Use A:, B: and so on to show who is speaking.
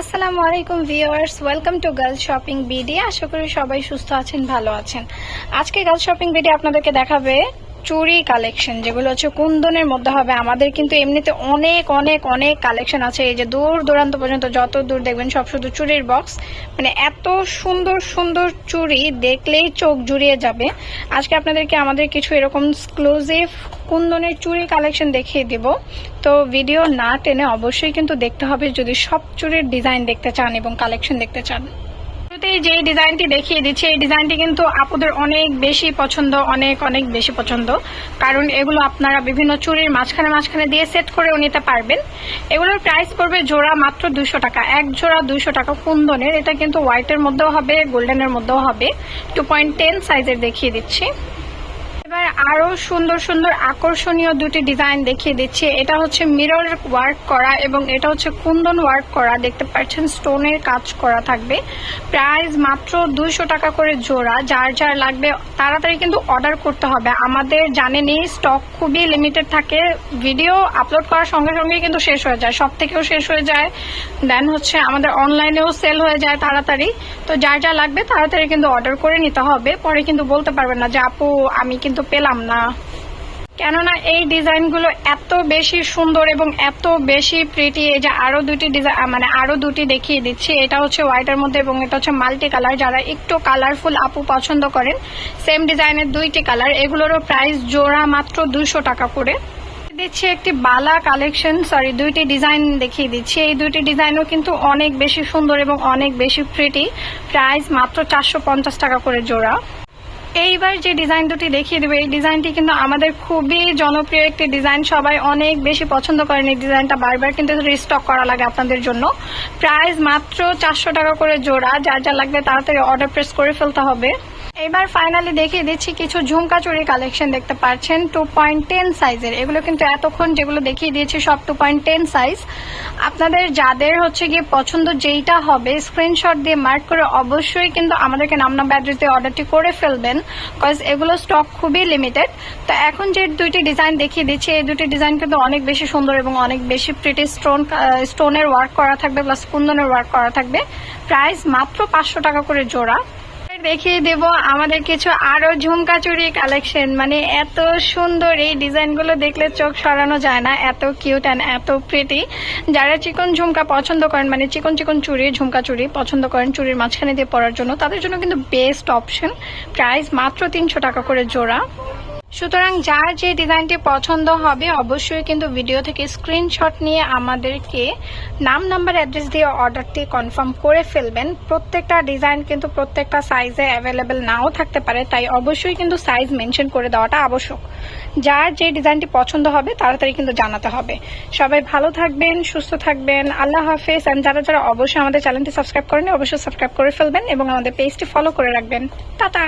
A: আসসালামু আলাইকুম viewers, welcome to girl shopping BD আশা করি সবাই সুস্থ আছেন, ভালো আছেন। আজকে গার্লস শপিং বিডি আপনাদেরকে দেখাবে চুড়ি কালেকশন যেগুলো হচ্ছে কুন্দনের মধ্যে হবে। আমাদের কিন্তু এমনিতে অনেক অনেক অনেক কালেকশন আছে। এই যে দূর দূরান্ত পর্যন্ত যত দূর দেখবেন, সব শুধু চুরির বক্স মানে এত সুন্দর সুন্দর চুরি দেখলেই চোখ জুড়িয়ে যাবে। আজকে আপনাদেরকে আমাদের কিছু এরকম এক্সক্লুসিভ কুন্দনের চুড়ি কালেকশন দেখিয়ে দিব। তো ভিডিও না টেনে অবশ্যই কিন্তু দেখতে হবে যদি সব চুরির ডিজাইন দেখতে চান এবং কালেকশন দেখতে চান। শুরুতেই যে ডিজাইনটি দেখিয়ে দিচ্ছি, এই ডিজাইনটি কিন্তু আপুদের অনেক বেশি পছন্দ, অনেক অনেক বেশি পছন্দ। কারণ এগুলো আপনারা বিভিন্ন চুরির মাঝখানে মাঝখানে দিয়ে সেট করে নিতে পারবেন। এগুলোর প্রাইস পড়বে জোড়া মাত্র দুশো টাকা। এক জোড়া দুশো টাকা কুন্দনের। এটা কিন্তু হোয়াইটের মধ্যেও হবে গোল্ডেনের মধ্যেও হবে। টু পয়েন্ট টেন সাইজের দেখিয়ে দিচ্ছি। এবার আরও সুন্দর সুন্দর আকর্ষণীয় দুটি ডিজাইন দেখিয়ে দিচ্ছি। এটা হচ্ছে মিরর ওয়ার্ক করা এবং এটা হচ্ছে কুন্দন ওয়ার্ক করা। দেখতে পাচ্ছেন স্টোনের কাজ করা থাকবে। প্রাইস মাত্র দুইশো টাকা করে জোড়া। যার যার লাগবে, তাড়াতাড়ি কিন্তু অর্ডার করতে হবে। আমাদের জানেনই স্টক খুবই লিমিটেড থাকে। ভিডিও আপলোড করার সঙ্গে সঙ্গে কিন্তু শেষ হয়ে যায়। সব থেকেও শেষ হয়ে যায়। দেন হচ্ছে আমাদের অনলাইনেও সেল হয়ে যায় তাড়াতাড়ি। তো যার যা লাগবে, তাড়াতাড়ি কিন্তু অর্ডার করে নিতে হবে। পরে কিন্তু বলতে পারবেন না যে, আপু, আমি কিন্তু পেলাম না। কেননা এই ডিজাইনগুলো এত বেশি সুন্দর এবং এত বেশি প্রিটি এই যে আরও দুটি ডিজাইন মানে আরও দুটি দেখিয়ে দিচ্ছি। এটা হচ্ছে হোয়াইটের মধ্যে এবং এটা হচ্ছে মাল্টি কালার যারা একটু কালারফুল আপু পছন্দ করেন সেম ডিজাইনের দুইটি কালার এগুলোরও প্রাইস জোড়া মাত্র দুশো টাকা করে। দিচ্ছি একটি বালা কালেকশন সরি দুইটি ডিজাইন দেখিয়ে দিচ্ছি। এই দুইটি ডিজাইনও কিন্তু অনেক বেশি সুন্দর এবং অনেক বেশি প্রিটি প্রাইস মাত্র চারশো পঞ্চাশ টাকা করে জোড়া। এইবার যে ডিজাইন দুটি দেখিয়ে দেবে, এই ডিজাইনটি কিন্তু আমাদের খুবই জনপ্রিয় একটি ডিজাইন সবাই অনেক বেশি পছন্দ করেন এই ডিজাইনটা বারবার কিন্তু রিস্টক করা লাগে আপনাদের জন্য। প্রাইস মাত্র চারশো টাকা করে জোড়া। যা যা লাগবে তাড়াতাড়ি অর্ডার প্রেস করে ফেলতে হবে। এবার ফাইনালি দেখিয়ে দিচ্ছি কিছু ঝুমকা চুরি কালেকশন দেখতে পাচ্ছেন। টু পয়েন্ট টেন সাইজের এগুলো কিন্তু এতক্ষণ যেগুলো দেখিয়ে দিয়েছি সব টু পয়েন্ট টেন সাইজ আপনাদের যাদের হচ্ছে গিয়ে পছন্দ যেইটা হবে স্ক্রিনশট দিয়ে মার্ক করে অবশ্যই কিন্তু আমাদেরকে নাম নাম অ্যাড্রেস অর্ডারটি করে ফেলবেন কজ এগুলো স্টক খুবই লিমিটেড তো এখন যে দুইটি ডিজাইন দেখিয়ে দিচ্ছি, এই দুটি ডিজাইন কিন্তু অনেক বেশি সুন্দর এবং অনেক বেশি প্রিটি স্টোন স্টোনের ওয়ার্ক করা থাকবে প্লাস কুন্দনের ওয়ার্ক করা থাকবে। প্রাইস মাত্র পাঁচশো টাকা করে জোড়া। দেখিয়ে দেব আমাদের কিছু আরও ঝুমকা চুরি কালেকশন মানে এত সুন্দর এই ডিজাইনগুলো দেখলে চোখ সরানো যায় না, এত কিউট অ্যান্ড এত প্রীতি যারা চিকন ঝুমকা পছন্দ করেন মানে চিকন চিকন চুরি, ঝুমকা চুরি পছন্দ করেন চুরির মাঝখানে দিয়ে পরার জন্য, তাদের জন্য কিন্তু বেস্ট অপশন প্রাইস মাত্র তিনশো টাকা করে জোড়া। সুতরাং যার যে ডিজাইনটি পছন্দ হবে, অবশ্যই কিন্তু ভিডিও থেকে স্ক্রিনশট নিয়ে আমাদেরকে নাম, নাম্বার, অ্যাড্রেস দিয়ে অর্ডারটি কনফার্ম করে ফেলবেন। প্রত্যেকটা ডিজাইন কিন্তু প্রত্যেকটা সাইজে অ্যাভেলেবেল নাও থাকতে পারে, তাই অবশ্যই কিন্তু সাইজ মেনশন করে দেওয়াটা আবশ্যক। যার যে ডিজাইনটি পছন্দ হবে, তাড়াতাড়ি কিন্তু জানাতে হবে। সবাই ভালো থাকবেন, সুস্থ থাকবেন, আল্লাহ হাফেজ। অ্যান্ড যারা যারা অবশ্যই আমাদের চ্যানেলটি সাবস্ক্রাইব করেন অবশ্যই সাবস্ক্রাইব করে ফেলবেন এবং আমাদের পেজটি ফলো করে রাখবেন। টাটা!